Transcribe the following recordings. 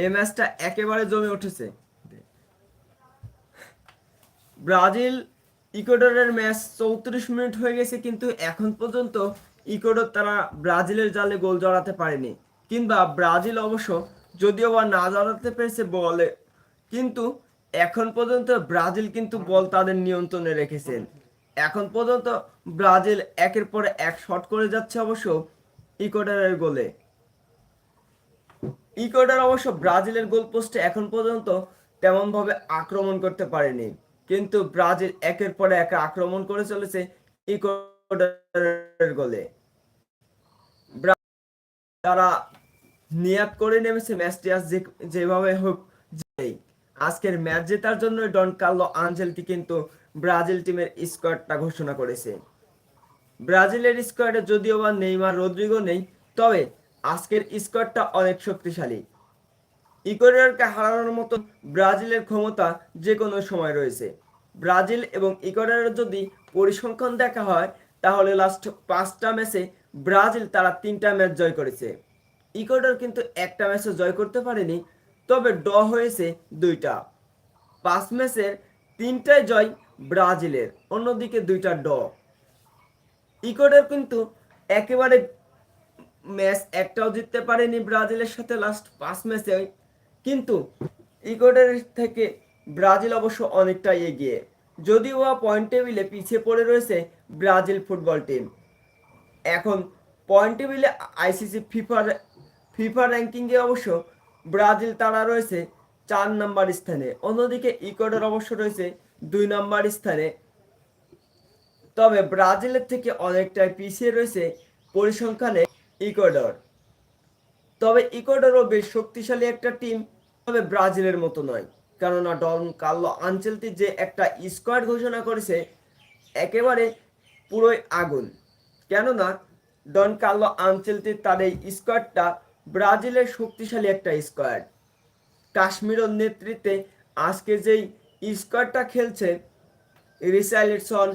এই ম্যাচটা একেবারে জমে উঠেছে। ব্রাজিল ইকুয়েডরের ম্যাচ চৌত্রিশ মিনিট হয়ে গেছে, কিন্তু এখন পর্যন্ত ইকুয়েডর তারা ব্রাজিলের জালে গোল জড়াতে পারেনি। কিংবা ব্রাজিল অবশ্য যদিও বা না জড়াতে পেরেছে বলে, কিন্তু এখন পর্যন্ত ব্রাজিল কিন্তু বল তাদের নিয়ন্ত্রণে রেখেছেন। এখন পর্যন্ত ব্রাজিল একের পর এক শট করে যাচ্ছে অবশ্য ইকুয়েডরের গোলে। ইকুয়েডর অবশ্য ব্রাজিলের গোল পোস্টে এখন পর্যন্ত তেমন ভাবে আক্রমণ করতে পারেনি। কিন্তু ব্রাজিল একের পর এক আক্রমণ করে চলেছে ইকুয়েডরের গোলে। তারা নিয়াত করে নেমেছে ম্যাচটি আজ যেভাবে হোক। আজকের ম্যাচ জেতার জন্য ডন কার্লো আঞ্জেলটি কিন্তু ব্রাজিল টিমের স্কোয়াডটা ঘোষণা করেছে। ব্রাজিলের স্কোয়াডে যদিও বা নেইমার রদ্রিগো নেই, তবে আজকের স্কোয়াডটা অনেক শক্তিশালী। ইকুয়েডরকে হারানোর মতো ব্রাজিলের ক্ষমতা যে কোনো সময় রয়েছে। ব্রাজিল এবং ইকুয়েডরের যদি পরিসংখ্যান দেখা হয়, তাহলে লাস্ট পাঁচটা ম্যাচে ব্রাজিল তারা তিনটা ম্যাচ জয় করেছে। ইকুয়েডর কিন্তু একটা ম্যাচও জয় করতে পারেনি, তবে ড হয়েছে দুইটা। পাঁচ ম্যাচের তিনটাই জয় ব্রাজিলের, অন্যদিকে দুইটা ড ইকুয়েডর কিন্তু একেবারে ম্যাচ একটাও জিততে পারেনি ব্রাজিলের সাথে লাস্ট পাঁচ ম্যাচে। কিন্তু ইকুয়েডরের থেকে ব্রাজিল অবশ্য অনেকটাই এগিয়ে। যদিও পয়েন্ট টেবিলে পিছিয়ে পড়ে রয়েছে ব্রাজিল ফুটবল টিম এখন পয়েন্ট টেবিলে আইসিসি ফিফার ফিফা র্যাঙ্কিংয়ে অবশ্য ব্রাজিল তারা রয়েছে চার নাম্বার স্থানে। অন্যদিকে ইকুয়েডর অবশ্য রয়েছে দুই নাম্বার স্থানে। তবে ব্রাজিলের থেকে অনেকটাই পিছিয়ে রয়েছে পরিসংখ্যানে ইকুয়েডর। তবে ইকুয়েডরও বেশ শক্তিশালী একটা টিম, তবে ব্রাজিলের মতো নয়। কেননা ডন কার্লো আঞ্চেলতি যে একটা স্কোয়াড ঘোষণা করেছে, একেবারে পুরোই আগুন। কেননা ডন কার্লো আঞ্চেলতি তার এই স্কোয়াডটা ব্রাজিলের শক্তিশালী একটা স্কোয়াড। কাশ্মীরের নেতৃত্বে আজকে যেই স্কোয়াডটা খেলছে রিসাইলেটসন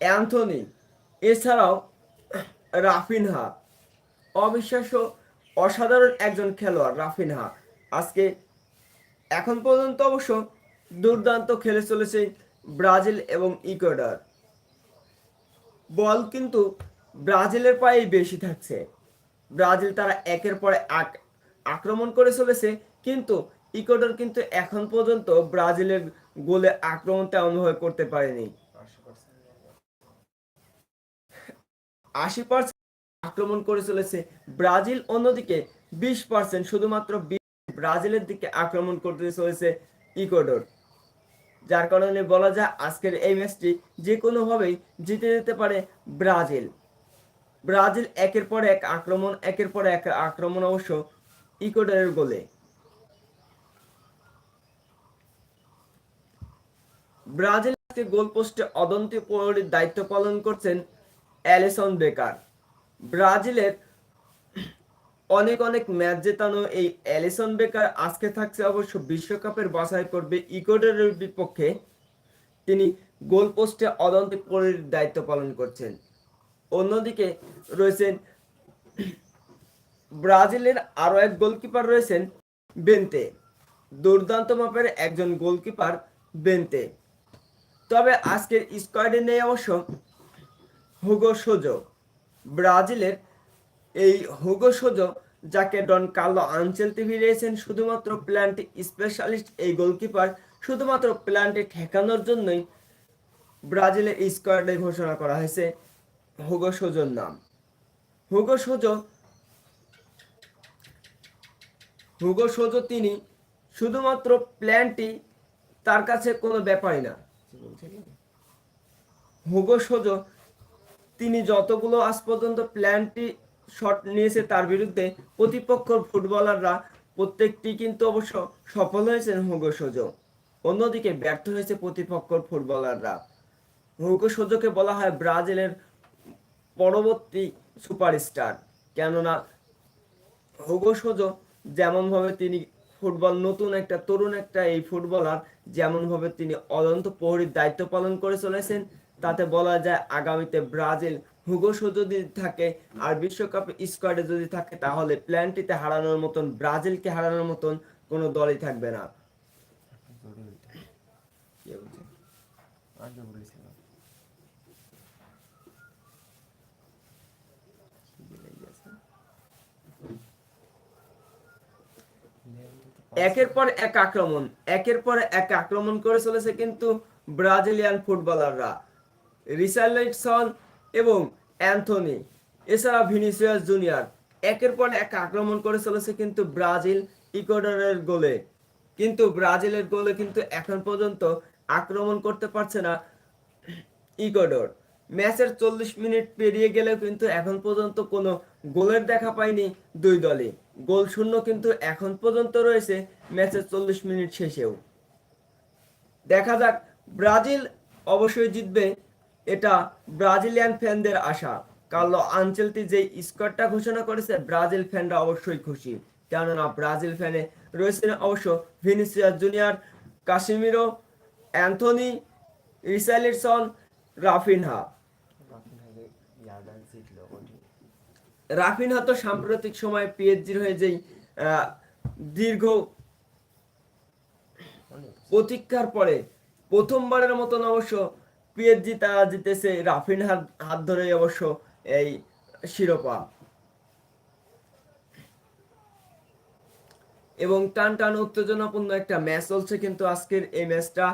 অ্যান্থনি, এছাড়াও রাফিনহা। অবিশ্বাস্য অসাধারণ একজন খেলোয়াড় রাফিনহা। আজকে, এখন পর্যন্ত অবশ্য দুর্দান্ত খেলে চলেছে ব্রাজিল এবং ইকুয়েডর। বল কিন্তু ব্রাজিলের পায়েই বেশি থাকছে। ব্রাজিল তারা একের পরে এক আক্রমণ করে চলেছে, কিন্তু ইকুয়েডর কিন্তু এখন পর্যন্ত ব্রাজিলের গোলে আক্রমণ তেমনভাবে করতে পারেনি। আশি পার্সেন্ট আক্রমণ করে চলেছে। ব্রাজিল অন্যদিকে বিশ পার্সেন্ট শুধুমাত্র ব্রাজিলের দিকে আক্রমণ করতে চলেছে ইকুয়েডর। যার কারণে বলা যায় আজকের এই ম্যাচটি যে কোনোভাবেই জিতে যেতে পারে ব্রাজিল। ব্রাজিল একের পর এক আক্রমণ, একের পর এক আক্রমণ অবশ্য ইকুয়েডরের গোলে। ব্রাজিল আজকে গোল পোস্টে অদন্তি দায়িত্ব পালন করছেন অ্যালিসন বেকার। ব্রাজিলের অনেক অনেক ম্যাচ জেতানো এই অ্যালিসন বেকার আজকে থাকছে অবশ্য বিশ্বকাপের বাছাই করবে ইকুয়েডরের বিপক্ষে। তিনি গোল পোস্টে অদন্তি প্রহরীর দায়িত্ব পালন করছেন। অন্যদিকে রয়েছেন ব্রাজিলের আরও এক গোলকিপার রয়েছেন বেন্তে। দুর্দান্ত মাপের একজন গোলকিপার বেন্তে। তবে আজকের স্কোয়াডে নেই অবশ্য হুগো সোজো। ব্রাজিলের এই হুগো সোজো, যাকে ডন কার্লো আনচেলতে ফিরিয়েছেন, শুধুমাত্র প্ল্যান্টি স্পেশালিস্ট এই গোলকিপার, শুধুমাত্র প্ল্যান্টে ঠেকানোর জন্যই ব্রাজিলের স্কোয়াডে ঘোষণা করা হয়েছে হুগো সোজোর নাম। হুগো সোজো, হুগো তিনি শুধুমাত্র প্ল্যানটি তার কাছে কোনো ব্যাপারই না। হুগো সোজো তিনি যতগুলো আজ পর্যন্ত প্ল্যানটি শট নিয়েছে তার বিরুদ্ধে প্রতিপক্ষর ফুটবলাররা প্রত্যেকটি কিন্তু অবশ্য সফল হয়েছেন হুগো সোজো। অন্যদিকে ব্যর্থ হয়েছে প্রতিপক্ষ ফুটবলাররা। হুগো সোজোকে বলা হয় ব্রাজিলের পরবর্তী সুপারস্টার। কেননা হুগো সোজো যেমনভাবে তিনি ফুটবল নতুন একটা, তরুণ একটা এই ফুটবলার, যেমনভাবে তিনি অনন্ত প্রহরীর দায়িত্ব পালন করে চলেছেন তাতে বলা যায় আগামীতে ব্রাজিল হুগোসো যদি থাকে আর বিশ্বকাপ স্কোয়াডে যদি থাকে, তাহলে প্ল্যানটিতে হারানোর মতন, ব্রাজিলকে হারানোর মতন কোনো দলই থাকবে না? একের পর এক আক্রমণ, একের পর এক আক্রমণ করে চলেছে কিন্তু ব্রাজিলিয়ান ফুটবলাররা। রিসার্লিসন এবং অ্যান্থনি। এছাড়া ভিনিসিয়াস জুনিয়র। একের পর এক আক্রমণ করে চলেছে কিন্তু ব্রাজিল ইকুয়েডরের গোলে। কিন্তু ব্রাজিলের গোলে কিন্তু এখন পর্যন্ত আক্রমণ করতে পারছে না ইকুয়েডর। ম্যাচের চল্লিশ মিনিট পেরিয়ে গেলেও কিন্তু এখন পর্যন্ত কোনো গোলের দেখা পায়নি দুই দলে গোল শূন্য কিন্তু এখন পর্যন্ত রয়েছে ম্যাচের চল্লিশ মিনিট শেষেও। দেখা যাক, ব্রাজিল অবশ্যই জিতবে এটা ব্রাজিলিয়ান ফ্যানদের আশা। কার্লো আনচেলতি যে স্কোয়াডটা ঘোষণা করেছে, ব্রাজিল ফ্যানরা অবশ্যই খুশি। কেননা ব্রাজিল ফ্যানে রয়েছেন অবশ্য Vinicius Junior Casemiro Antony Richarlison Raphinha. Raphinha তো সাম্প্রতিক সময়ে পিএইচজির হয়ে যেই দীর্ঘ প্রতীক্ষার পরে প্রথমবারের মতন অবশ্য পিএইচজি তারা জিতেছে রাফিনহার হাত ধরে অবশ্য এই শিরোপা। এবং টান টান উত্তেজনাপূর্ণ একটা ম্যাচ চলছে কিন্তু আজকের এই ম্যাচটা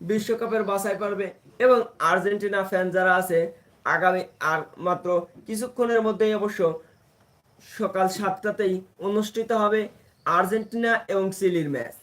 বিশ্বকাপের বাছাই পারবে এবং আর্জেন্টিনা ফ্যান যারা আছে, আগামী আর মাত্র কিছুক্ষণের মধ্যেই অবশ্য সকাল সাতটাতেই অনুষ্ঠিত হবে আর্জেন্টিনা এবং চিলির ম্যাচ।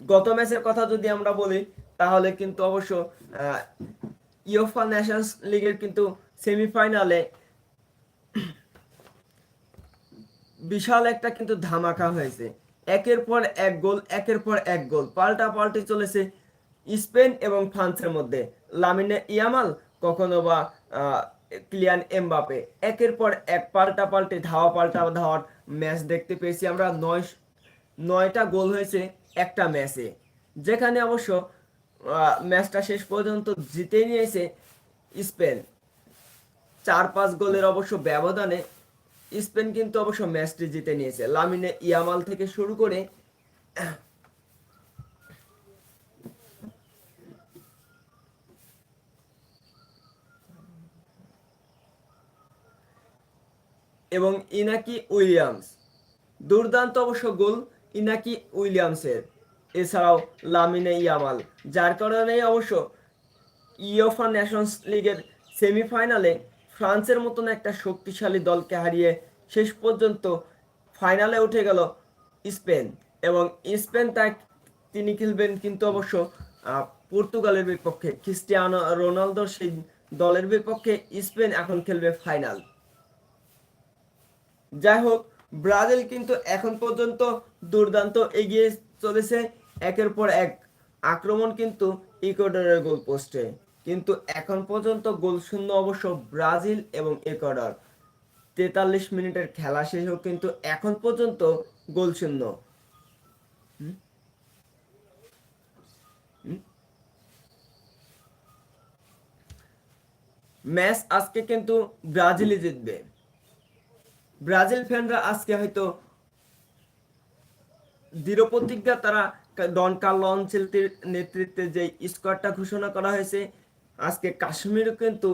গত ম্যাচের কথা যদি আমরা বলি তাহলে কিন্তু অবশ্য ইউফা ন্যাশনস লিগের কিন্তু সেমিফাইনালে বিশাল একটা কিন্তু ধামাকা হয়েছে। একের পর এক গোল, একের পর এক গোল পাল্টা পাল্টি চলেছে স্পেন এবং ফ্রান্সের মধ্যে। লামিনে ইয়ামাল কখনো বা ক্লিয়ান এমবাপে একের পর এক পাল্টা পাল্টে ধাওয়া পাল্টা ধাওয়ার ম্যাচ দেখতে পেয়েছি আমরা। নয়, নয়টা গোল হয়েছে একটা ম্যাচে যেখানে অবশ্য ম্যাচটা শেষ পর্যন্ত জিতে নিয়েছে স্পেন। চার পাঁচ গোলের অবশ্য ব্যবধানে স্পেন কিন্তু অবশ্য ম্যাচটি জিতে নিয়েছে। লামিনে ইয়ামাল থেকে শুরু করে এবং ইনাকি উইলিয়ামস। দুর্দান্ত অবশ্য গোল ইনাকি উইলিয়ামসের। এছাড়াও লামিনে ইয়ামাল, যার কারণে অবশ্য ইয়োফা ন্যাশনস লিগের সেমিফাইনালে ফ্রান্সের মতন একটা শক্তিশালী দলকে হারিয়ে শেষ পর্যন্ত ফাইনালে উঠে গেল স্পেন। এবং স্পেন তাই তিনি খেলবেন কিন্তু অবশ্য পর্তুগালের বিপক্ষে। ক্রিস্টিয়ানো রোনালদোর সেই দলের বিপক্ষে স্পেন এখন খেলবে ফাইনাল। যাই হোক, ব্রাজিল কিন্তু এখন পর্যন্ত দুর্দান্ত এগিয়ে চলেছে। একের পর এক আক্রমণ কিন্তু ইকুয়েডরের গোল পোস্টে কিন্তু এখন পর্যন্ত গোল শূন্য অবশ্য ব্রাজিল এবং ইকুয়েডর। তেতাল্লিশ মিনিটের খেলা শেষেও কিন্তু এখন পর্যন্ত গোল শূন্য? ম্যাচ আজকে কিন্তু ব্রাজিলই জিতবে। ব্রাজিল ফ্যানরা আজকে হয়তো দৃঢ় প্রতিজ্ঞা তারা ডন কার্লো অঞ্চলটির নেতৃত্বে যে স্কোয়াডটা ঘোষণা করা হয়েছে আজকে কাশ্মীরও কিন্তু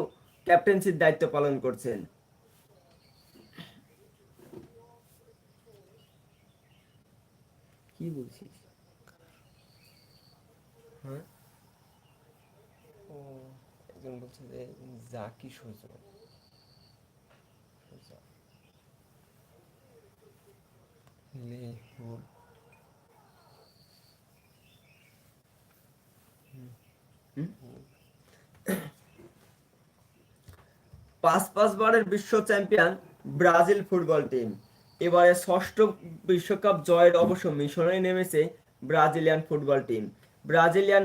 ক্যাপ্টেন্সির দায়িত্ব পালন করছেন। কি বলছিস? হ্যাঁ? ও একজন বলছে যে জাকি সুজন। পাঁচ পাঁচ পাঁচবারের বিশ্ব চ্যাম্পিয়ন ব্রাজিল ফুটবল টিম। এবারে ষষ্ঠ বিশ্বকাপ জয়ের অবশ্য মিশনে নেমেছে Brazilian football team. Brazilian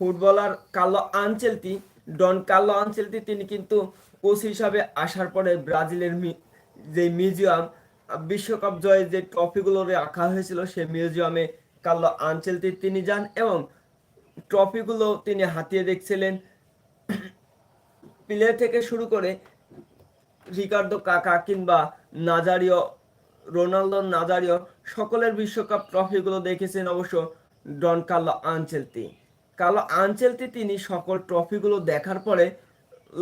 footballer Carlo Ancelotti, Don Carlo Ancelotti, তিনি কিন্তু কোচ হিসাবে আসার পরে ব্রাজিলের যে মিউজিয়াম, বিশ্বকাপ জয়ের যে ট্রফিগুলো রাখা হয়েছিল সেই মিউজিয়ামে কার্লো আনচেলতি তিনি যান এবং ট্রফিগুলো তিনি হাতিয়ে দেখছিলেন। প্লে থেকে শুরু করে রিকার্ডো কাকা কিংবা নাজারিও, রোনালদো, নাজারিও সকলের বিশ্বকাপ ট্রফিগুলো দেখেছেন অবশ্য Don Carlo Ancelotti Carlo Ancelotti তিনি সকল ট্রফিগুলো দেখার পরে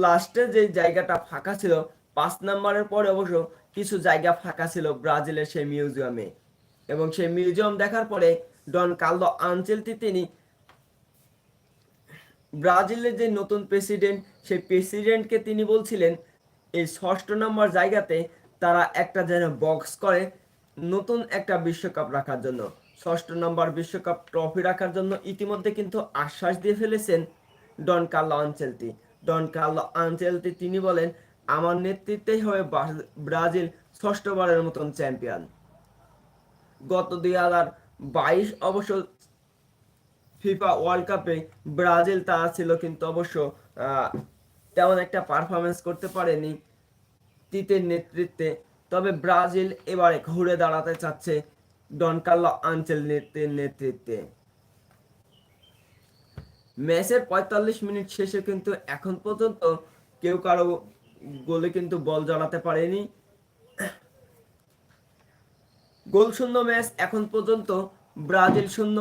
লাস্টে যে জায়গাটা ফাঁকা ছিল, পাঁচ নাম্বারের পরে অবশ্য কিছু জায়গা ফাঁকা ছিল ব্রাজিলের সেই মিউজিয়ামে এবং সেই মিউজিয়াম দেখার পরে ডন কার্লো আনচেলতি তিনি ব্রাজিলের যে নতুন প্রেসিডেন্ট, সেই প্রেসিডেন্টকে তিনি বলছিলেন, এই ষষ্ঠ নম্বর জায়গাতে তারা একটা যেন বক্স করে নতুন একটা বিশ্বকাপ রাখার জন্য। ষষ্ঠ নম্বর বিশ্বকাপ ট্রফি রাখার জন্য ইতিমধ্যে কিন্তু আশ্বাস দিয়ে ফেলেছেন Don Carlo Ancelotti Don Carlo Ancelotti তিনি বলেন, আমার নেতৃত্বেই হবে ব্রাজিল ষষ্ঠবারের মতন চ্যাম্পিয়ন গত দুই হাজার বাইশ অবশ্য ফিফা ওয়ার্ল্ড কাপে ব্রাজিল তারা ছিল কিন্তু অবশ্য তেমন একটা পারফরমেন্স করতে পারেনি তিতের নেতৃত্বে। তবে ব্রাজিল এবারে ঘুরে দাঁড়াতে চাচ্ছে ডন কার্লো আঞ্চেল নেতৃত্বে। ম্যাচের পঁয়তাল্লিশ মিনিট শেষে কিন্তু এখন পর্যন্ত কেউ কারও গোলে কিন্তু বল জড়াতে পারেনি। গোল শূন্য ম্যাচ এখন পর্যন্ত ব্রাজিল শূন্য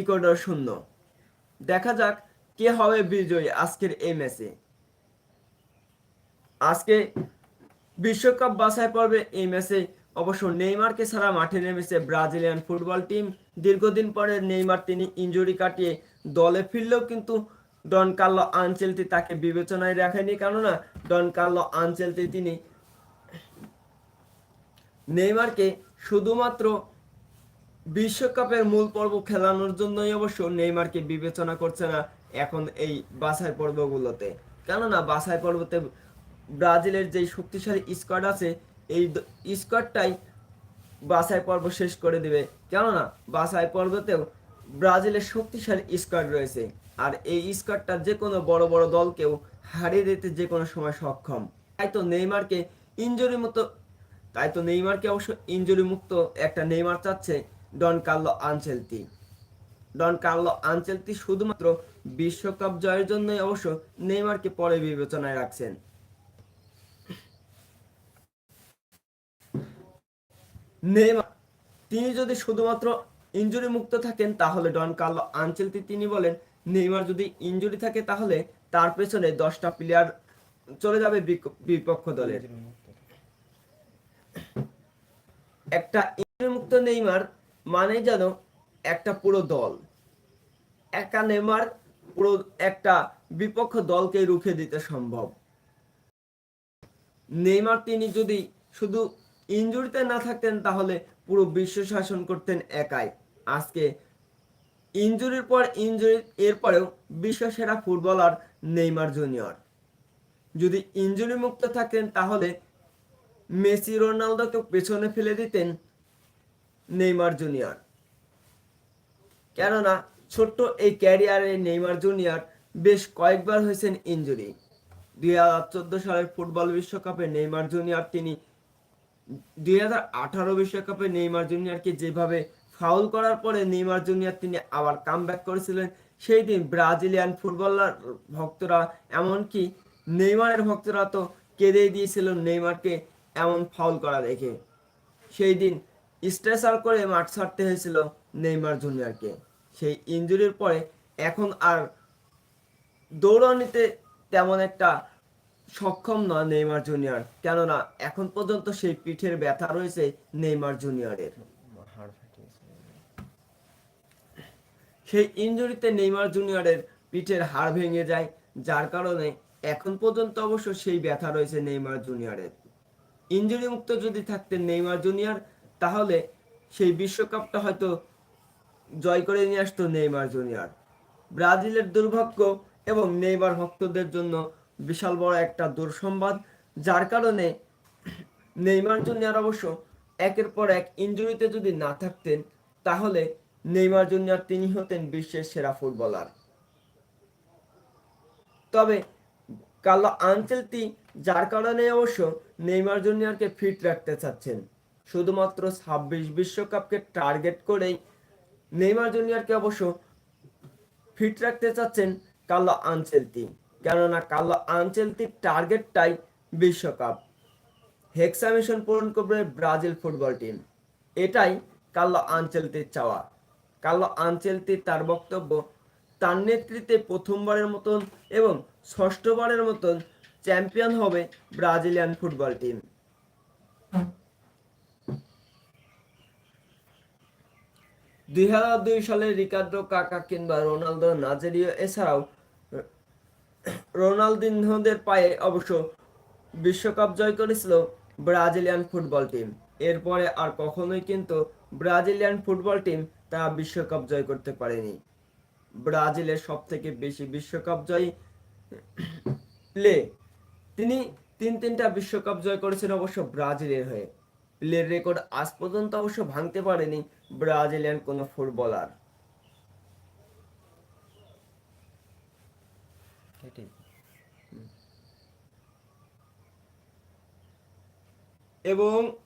ইকুয়েডর শূন্য। দেখা যাক কে হবে বিজয়ী আজকের এই ম্যাচে। আজকে বিশ্বকাপ বাছাই পর্বে এই ম্যাচে অবশ্য নেইমারকে ছাড়া মাঠে নেমেছে ব্রাজিলিয়ান ফুটবল টিম। দীর্ঘদিন পরে নেইমার তিনি ইনজুরি কাটিয়ে দলে ফিরলেও কিন্তু ডন কার্লো আনচেলতি তাকে বিবেচনায় রাখেনি। কেননা ডন কার্লো আনচেলতি তিনি নেইমারকে শুধুমাত্র বিশ্বকাপের মূল পর্ব খেলানোর জন্যই অবশ্য নেইমারকে বিবেচনা করছে না এখন এই বাছাই পর্বগুলোতে। কেননা বাছাই পর্বতে ব্রাজিলের যেই শক্তিশালী স্কোয়াড আছে, এই স্কোয়াডটাই বাছাই পর্ব শেষ করে দিবে। কেননা বাছাই পর্বতেও ব্রাজিলের শক্তিশালী স্কোয়াড রয়েছে। আর এই স্কোয়াডটা যে কোনো বড় বড় দলকেও হারিয়ে দিতে যে কোনো সময় সক্ষম। তাই তো নেইমারকে ইনজুরি মতো তাই তো নেইমারকে অবশ্য ইনজুরি মুক্ত একটা নেইমার চাচ্ছে Don Carlo Ancelotti Don Carlo Ancelotti শুধুমাত্র বিশ্বকাপ জয়ের জন্যই অবশ্য নেইমারকে পরে বিবেচনায় রাখছেন। নেইমার, তিনি যদি শুধুমাত্র ইনজুরি মুক্ত থাকেন, তাহলে ডন কার্লো আনচেলতি তিনি বলেন, নেইমার যদি ইনজুরি থাকে, তাহলে তার পেছনে দশটা প্লেয়ার চলে যাবে বিপক্ষ দলের। একটা ইনজুরি মুক্ত নেইমার মানে যেন একটা পুরো দল। একা নেইমার পুরো একটা বিপক্ষ দলকে রুখে দিতে সম্ভব। নেইমার তিনি যদি শুধু ইনজুরিতে না থাকতেন, তাহলে পুরো বিশ্ব শাসন করতেন একাই। আজকে ইনজুরির পর ইনজুরি এরপরেও বিশ্ব সেরা ফুটবলার নেইমার জুনিয়র। যদি ইনজুরি মুক্ত থাকতেন, তাহলে মেসি, রোনালদোকে পেছনে ফেলে দিতেন নেইমার জুনিয়র। কেননা ছোট্ট এই ক্যারিয়ারে নেইমার জুনিয়র বেশ কয়েকবার হয়েছেন ইনজুরি দুই সালের ফুটবল বিশ্বকাপে নেইমার জুনিয়র তিনি, দুই বিশ্বকাপে নেইমার জুনিয়রকে যেভাবে ফাউল করার পরে নেইমার জুনিয়র তিনি আবার কাম করেছিলেন, সেই দিন ব্রাজিলিয়ান ফুটবলার ভক্তরা, এমনকি নেইমারের ভক্তরা তো কেঁদে দিয়েছিল নেইমারকে এমন ফাউল করা দেখে। সেই দিন স্ট্রেচার করে মাঠ ছাড়তে হয়েছিল নেইমার জুনিয়রকে। সেই ইনজুরির পরে এখন আর দৌড়ানিতে তেমন একটা সক্ষম নয় নেইমার জুনিয়র। কেননা এখন পর্যন্ত সেই পিঠের ব্যথা রয়েছে নেইমার জুনিয়রের। সেই ইনজুরিতে নেইমার জুনিয়রের পিঠের হাড় ভেঙে যায়, যার কারণে এখন পর্যন্ত অবশ্য সেই ব্যথা রয়েছে নেইমার জুনিয়রের। ইনজুরি মুক্ত যদি থাকতেন নেইমার জুনিয়র তাহলে সেই বিশ্বকাপটা হয়তো জয় করে নিয়ে আসতো নেইমার জুনিয়র। ব্রাজিলের দুর্ভাগ্য এবং নেইমার ভক্তদের জন্য বিশাল বড় একটা দুঃসংবাদ, যার কারণে নেইমার জুনিয়র অবশ্য একের পর এক ইনজুরিতে যদি না থাকতেন, তাহলে নেইমার জুনিয়র তিনি হতেন বিশ্বের সেরা ফুটবলার। তবে কার্লো আনচেলতি যার কারণে অবশ্য নেইমার জুনিয়রকে ফিট রাখতে চাচ্ছেন। শুধুমাত্র ছাব্বিশ বিশ্বকাপকে টার্গেট করেই নেইমার জুনিয়রকে অবশ্য ফিট রাখতে চাচ্ছেন কার্লো আনচেলতি কেননা কার্লো আনচেলতির টার্গেটটাই বিশ্বকাপ। হেক্সা মিশন পূরণ করবে ব্রাজিল ফুটবল টিম। এটাই কার্লো আনচেলতির চাওয়া। কার্লো আনচেলতি তার বক্তব্য, তার নেতৃত্বে প্রথমবারের মতন এবং ষষ্ঠবারের মতন চ্যাম্পিয়ন হবে ব্রাজিলিয়ান ফুটবল টিম। দুই হাজার দুই সালে রিকার্ডো কাকা কিংবা রোনালদো নাজেরিও, এছাড়াও, রোনালদিনহোদের পায়ে অবশ্য বিশ্বকাপ জয় করেছিল ব্রাজিলিয়ান ফুটবল টিম। এরপরে আর কখনোই কিন্তু ব্রাজিলিয়ান ফুটবল টিম তা বিশ্বকাপ জয় করতে পারেনি। ব্রাজিলের সব থেকে বেশি বিশ্বকাপ জয়ী প্লে, তিনি তিন তিনটা বিশ্বকাপ জয় করেছেন অবশ্য ব্রাজিলের হয়ে। প্লের রেকর্ড আজ পর্যন্ত অবশ্য ভাঙতে পারেনি ব্রাজিলিয়ান কোনো ফুটবলার। এবং